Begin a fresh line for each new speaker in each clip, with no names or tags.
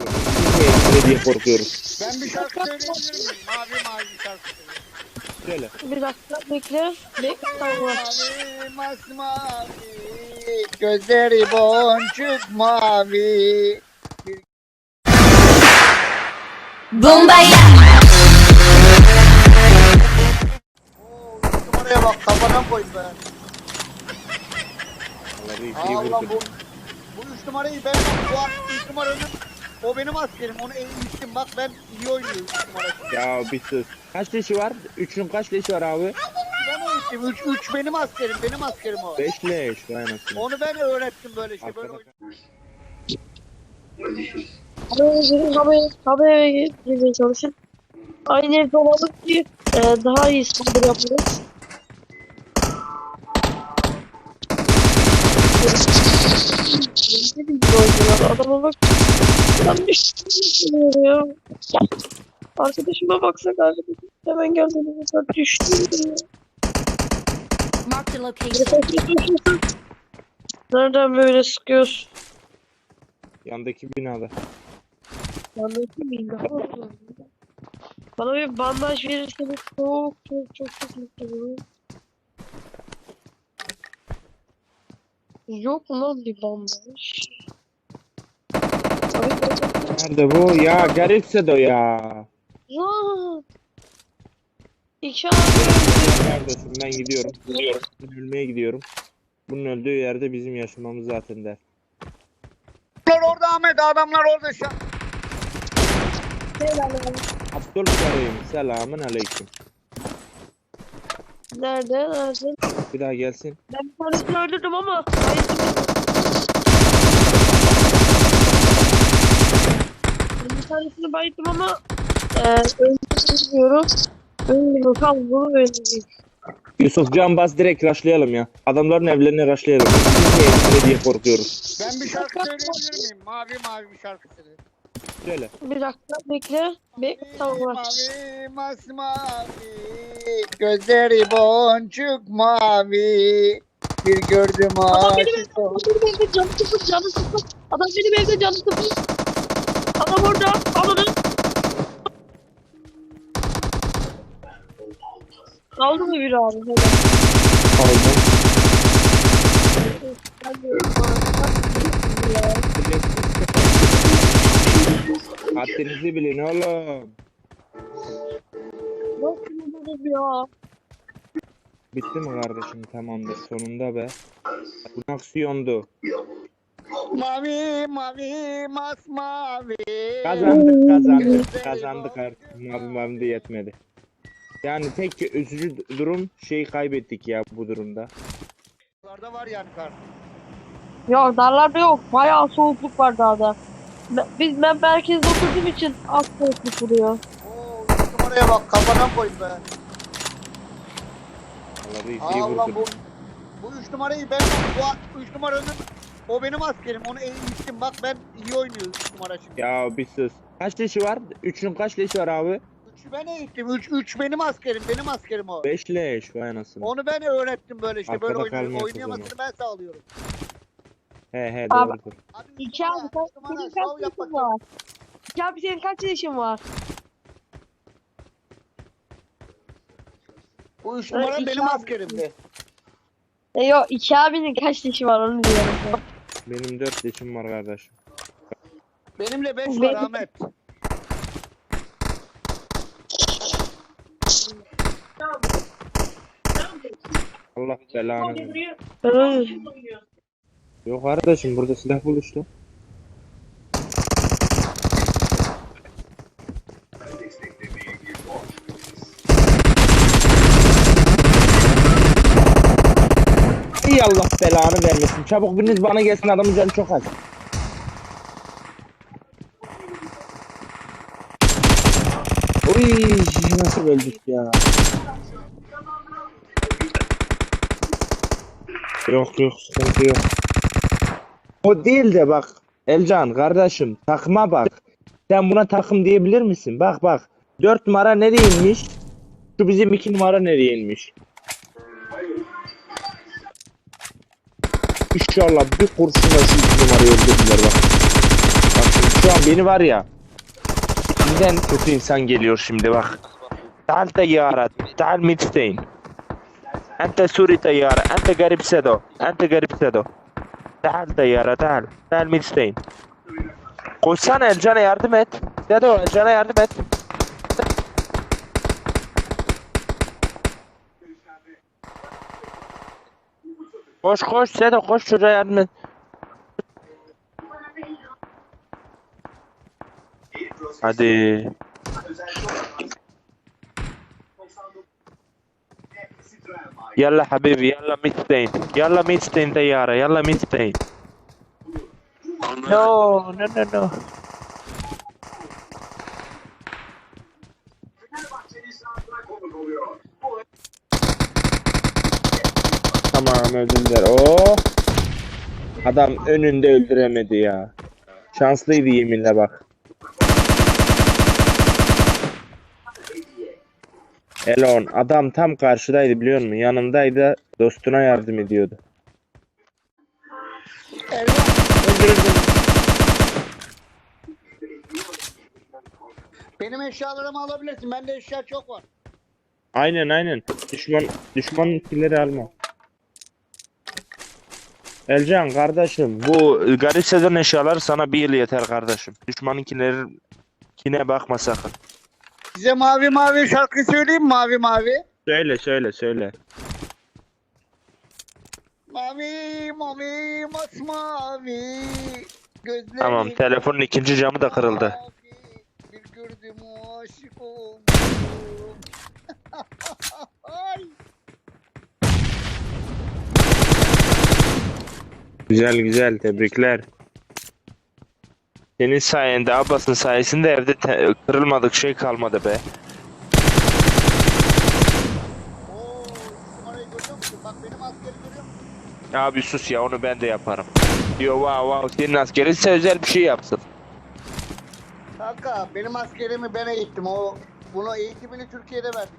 Bilmeyin diye korkuyoruz.
Ben bir şarkı söyleyebilir miyim? Mavi mavi bir şarkı söyleyeyim.
Şöyle.
Bir dakika bekle. Bekle.
Mavi masmavi Gözleri boncuk mavi
Bombaya.
Oo, üç numaraya bak kafadan koyun be.
Vallahi iyi
Allah
vurdun.
bu Bu üç numarayı ben bu üç numaranın o benim askerim onu eğittim bak ben iyi oynuyorum.
Ya bir sus. Kaç leşi var? Üçün kaç leşi var abi?
Ben eğittim üç, üç benim askerim benim askerim o.
Beş leş. Vay anasını.
Onu ben öğrettim böyle şey böyle
Arkada
oyun.
Haber girin haber. Haber girmeye çalışın. Aynı evde olalım ki e, daha iyi saldırı yaparız. Ne adama bak. Ben bir şey ya. Arkadaşıma baksak arkadaşım hemen geldi mesela düştü.
Marked a location.
Nereden böyle sıkıyorsun?
Yandaki binada.
Anladın mı? Bana bir bandaj verirseniz çok çok çok çok mutlu olurum. Yok lan bir gerçekten-
Nerede bu? Ya garipse de o ya.
Lan! İki abi
Neredesin? Ben gidiyorum. Ben ölmeye gidiyorum. Bunun öldüğü yerde bizim yaşamamız zaten der.
Adamlar orada Ahmet adamlar orada şu an.
Abdülkerim selamun aleyküm.
Nerede? Nerede?
Bir daha gelsin.
Ben bir tanesini öldürdüm ama. Ben bir tanesini bayıldım ama e, öldürmüyorum. Öldüm bakalım bunu öldüreyim.
Yusuf can bas direkt rushlayalım ya. Adamların evlerini rushlayalım. Bilmeyin diye korkuyoruz.
Ben bir şarkı söyleyebilir miyim? Mavi mavi bir şarkı söyleyeyim.
Şöyle.
Bir dakika bekle. Bekle tamam.
Mavi masmavi Gözleri boncuk mavi Bir gördüm
Adam benim
aşık oldum.
Adam benim evde canı sıfır canı sıfır. Adam benim evde canı sıfır. Adam orada. Al onu. Aldı mı bir abi? Hadi.
Aldım. Haddinizi bilin oğlum.
Nasıl buldunuz ya?
Bitti mi kardeşim? Tamamdır. Sonunda be. Bu aksiyondu.
Mavi mavi masmavi
Kazandık kazandık. Kazandık artık. Mavi mavi de yetmedi. Yani tek üzücü durum şeyi kaybettik ya bu durumda.
Bunlarda var yani kart.
Yok darlarda yok. Bayağı soğukluk var dağda. Biz ben merkezde oturduğum için az soğukluk vuruyor.
Oo üç numaraya bak kafadan koyun be.
Vallahi iyi
Allah bu bu üç numarayı ben bu üç numaranın o benim askerim onu eğittim bak ben iyi oynuyorum üç numara şimdi.
Ya bir sus. Kaç leşi var? Üçün kaç leşi var abi?
Üçü ben eğittim. Üç, üç benim askerim. Benim askerim o.
Beş leş. Vay anasını.
Onu ben öğrettim böyle işte.
Arkada
böyle oynuyor,
kalmıyorsun o
oynayamasını ben sağlıyorum.
He he
Abi-
doğrudur.
Abi
İki abi
numara,
senin
şov
kaç
yap
yaşın
bakayım.
var? İki abi senin kaç yaşın var?
Bu üç
Ben
numara
iki
benim
abi-
askerimdi.
E yok iki abinin kaç yaşı var onu diyorum. ben.
Benim dört leşim var kardeşim.
Benimle beş var
Benim-
Ahmet.
Allah belanı. versin.
Hı.
Yok kardeşim burada silah buluştu. İyi Allah belanı vermesin. Çabuk biriniz bana gelsin adamın canı çok az. Uy nasıl öldük ya. Yok yok sıkıntı yok. O değil de bak Elcan kardeşim takma bak. Sen buna takım diyebilir misin? Bak bak. 4 numara nereye inmiş? Şu bizim 2 numara nereye inmiş? İnşallah bir kurşunla şu 2 numarayı öldürdüler bak. Bak şu an beni var ya. Bizden kötü insan geliyor şimdi bak. Dal tayyara, dal midstein. Ente suri tayyara, ente garip sedo, ente garip sedo. Gel dayara gel. Gel midsteyim. Koşsana Elcan'a yardım et. Dedo Elcan'a yardım et. Koş koş Dedo koş çocuğa yardım et. Hadi. يلا حبيبي يلا ميتستين يلا ميتستين طيارة يلا ميتستين نو نو نو نو Tamam öldürdüler. Oo. Adam önünde öldüremedi ya. Şanslıydı yeminle bak. Elon adam tam karşıdaydı biliyor musun? Yanımdaydı dostuna yardım ediyordu.
Benim eşyalarımı alabilirsin. Bende eşya çok var.
Aynen aynen. Düşman düşmanınkileri alma. Elcan kardeşim bu garip sezon eşyaları sana bir yıl yeter kardeşim. Düşmanınkileri kine bakma sakın.
Size mavi mavi şarkı söyleyeyim? Mavi mavi.
Söyle söyle söyle.
Mavi mavi masmavi. Gözlerim
Tamam telefonun ikinci camı da kırıldı.
mavi. Bir gördüm aşık oldum. Ay.
Güzel güzel tebrikler. Senin sayende Abbas'ın sayesinde evde kırılmadık şey kalmadı be.
Oo, üç numarayı görüyor musun? Bak benim askeri görüyor musun?
Abi sus ya onu ben de yaparım. Diyor wow wow senin askerinse özel bir şey yapsın.
Kanka benim askerimi ben eğittim. O bunu eğitimini Türkiye'de verdik.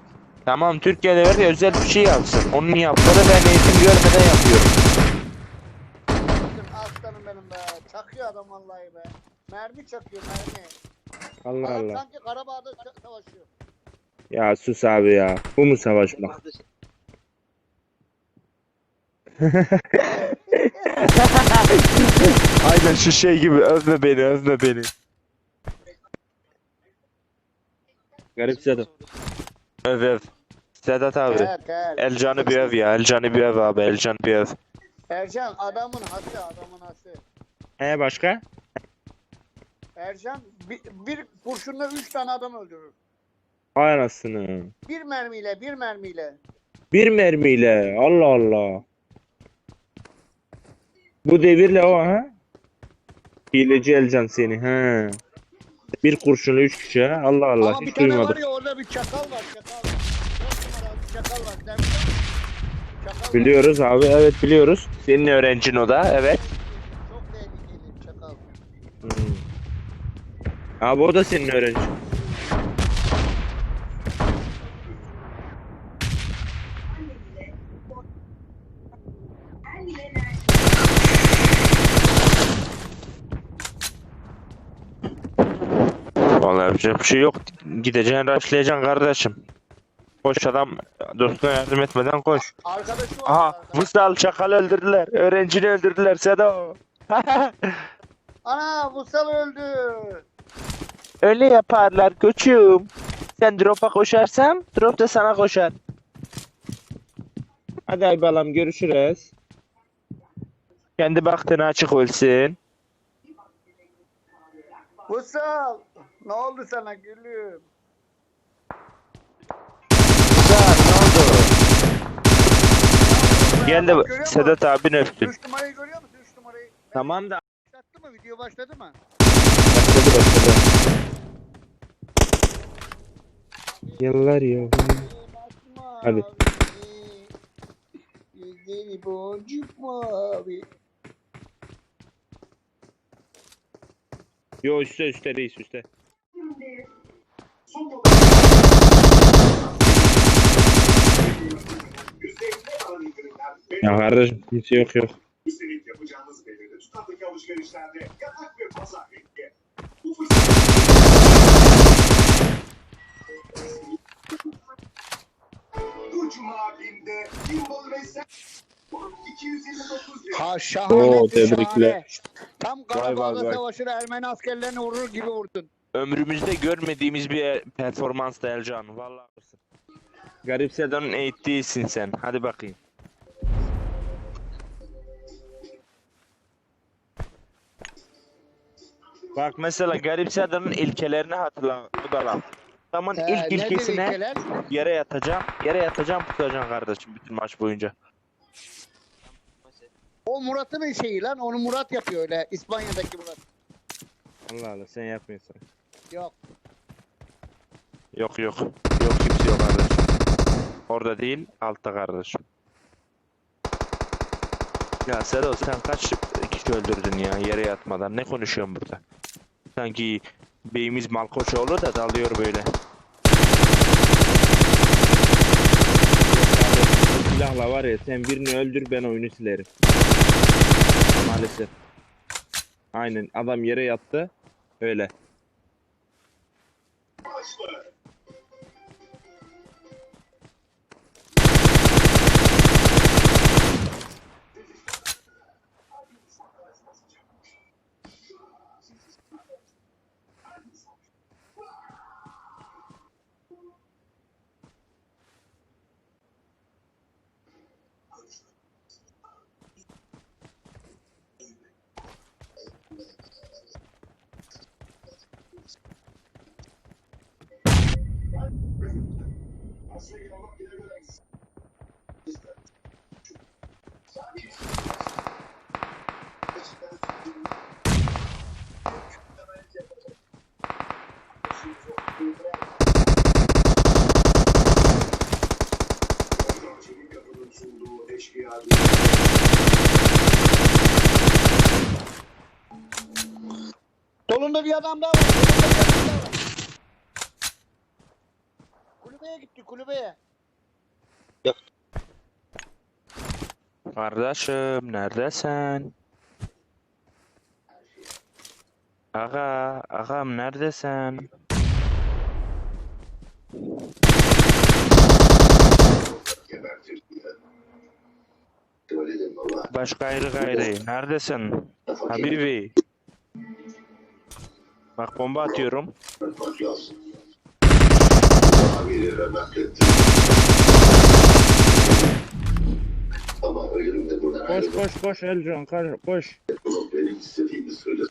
Tamam Türkiye'de ver ya özel bir şey yapsın. Onun yaptığını ben eğitim görmeden yapıyorum.
Bakın aslanım benim be. Çakıyor adam vallahi be. Mermi çakıyor mermi.
Allah
Adam
Allah.
sanki Karabağ'da savaşıyor.
Ya sus abi ya. Bu mu savaşmak? Aynen şu şey gibi övme beni övme beni. Garip Sedat. Öv öv. Sedat abi.
Evet evet.
Elcan'ı bir öv ya. Elcan'ı bir öv abi. Elcan'ı bir öv.
Ercan adamın hası adamın hası.
He başka?
Ercan bir, bir kurşunla üç tane adam öldürür.
Ay anasını.
Bir mermiyle bir mermiyle.
Bir mermiyle. Allah Allah. Bu devirle o ha? Hileci Elcan seni ha. Bir kurşunu üç kişi ha. Allah Allah
Ama bir
hiç
tane var
duymadım.
ya orada bir çakal var çakal. Dört numaralı bir çakal var. Çakal var.
Biliyoruz abi evet biliyoruz. Senin öğrencin o da evet.
Çok tehlikeli çakal.
Hmm. Abi o da senin öğrencin. Vallahi yapacak bir şey yok. Gideceksin, rushlayacaksın kardeşim. Koş adam dostuna yardım etmeden koş.
Arkadaşı var.
Aha,
yukarıda.
Vusal çakal öldürdüler. Öğrencini öldürdüler Sedo.
Ana Vusal öldü.
Öyle yaparlar koçum. Sen drop'a koşarsan drop da sana koşar. Hadi Aybalam görüşürüz. Kendi baktığını açık olsun.
Vusal. Ne oldu sana gülüm?
Güzel ne oldu? Gel de
görüyor musun?
Sedat abin öptün.
Üç numarayı görüyor musun? Üç numarayı.
Tamam da.
Başlattı mı? Video başladı mı?
Başladı başladı. Yıllar ya. Hadi.
Yüzleri boncuk mavi.
Yo üstte üstte reis üstte. Ya kardeşim kimse yok yok.
Üstelik yapacağınız belirli tutarlık alışverişlerde yatak ve pazar
Haşa.
Oo tebrikler.
Tam
Karabağ
Savaşı'na Ermeni askerlerini vurur gibi vurdun.
Ömrümüzde görmediğimiz bir e, performans Elcan. Vallahi. Garip Sedon'un eğittiğisin sen. Hadi bakayım. Bak mesela Garip Sedan'ın ilkelerini hatırla. Bu da lan. Adamın
Ee,
ilk
nedir
ilkesine
ilkeler?
yere yatacağım. Yere yatacağım tutacaksın kardeşim bütün maç boyunca.
O Murat'ın şeyi lan. Onu Murat yapıyor öyle. İspanya'daki Murat.
Allah Allah sen yapmıyorsun.
Yok.
Yok yok. Yok kimse yok kardeşim. Orada değil altta kardeşim. Ya Sero sen kaç kişi öldürdün ya yere yatmadan? Ne konuşuyorsun burada? Sanki beyimiz Malkoçoğlu da dalıyor böyle. Silahla var ya sen birini öldür ben oyunu silerim. Maalesef. Aynen adam yere yattı. Öyle.
Solunda bir adam daha var. solunda bir adam daha var. Kulübeye gitti kulübeye.
Kardeşim neredesin? Aga, agam neredesin? Baş gayrı gayrı. Neredesin? Habibi. Bak bomba atıyorum.
Ama ölümde buradan
Koş koş koş Elcan koş. koş.
ayrılıp benim istediğimi söyle.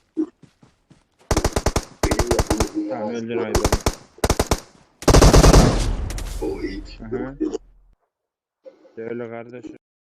Benim yapımı
Tamam öldün hayvanı.
O
hı. Öyle kardeşim.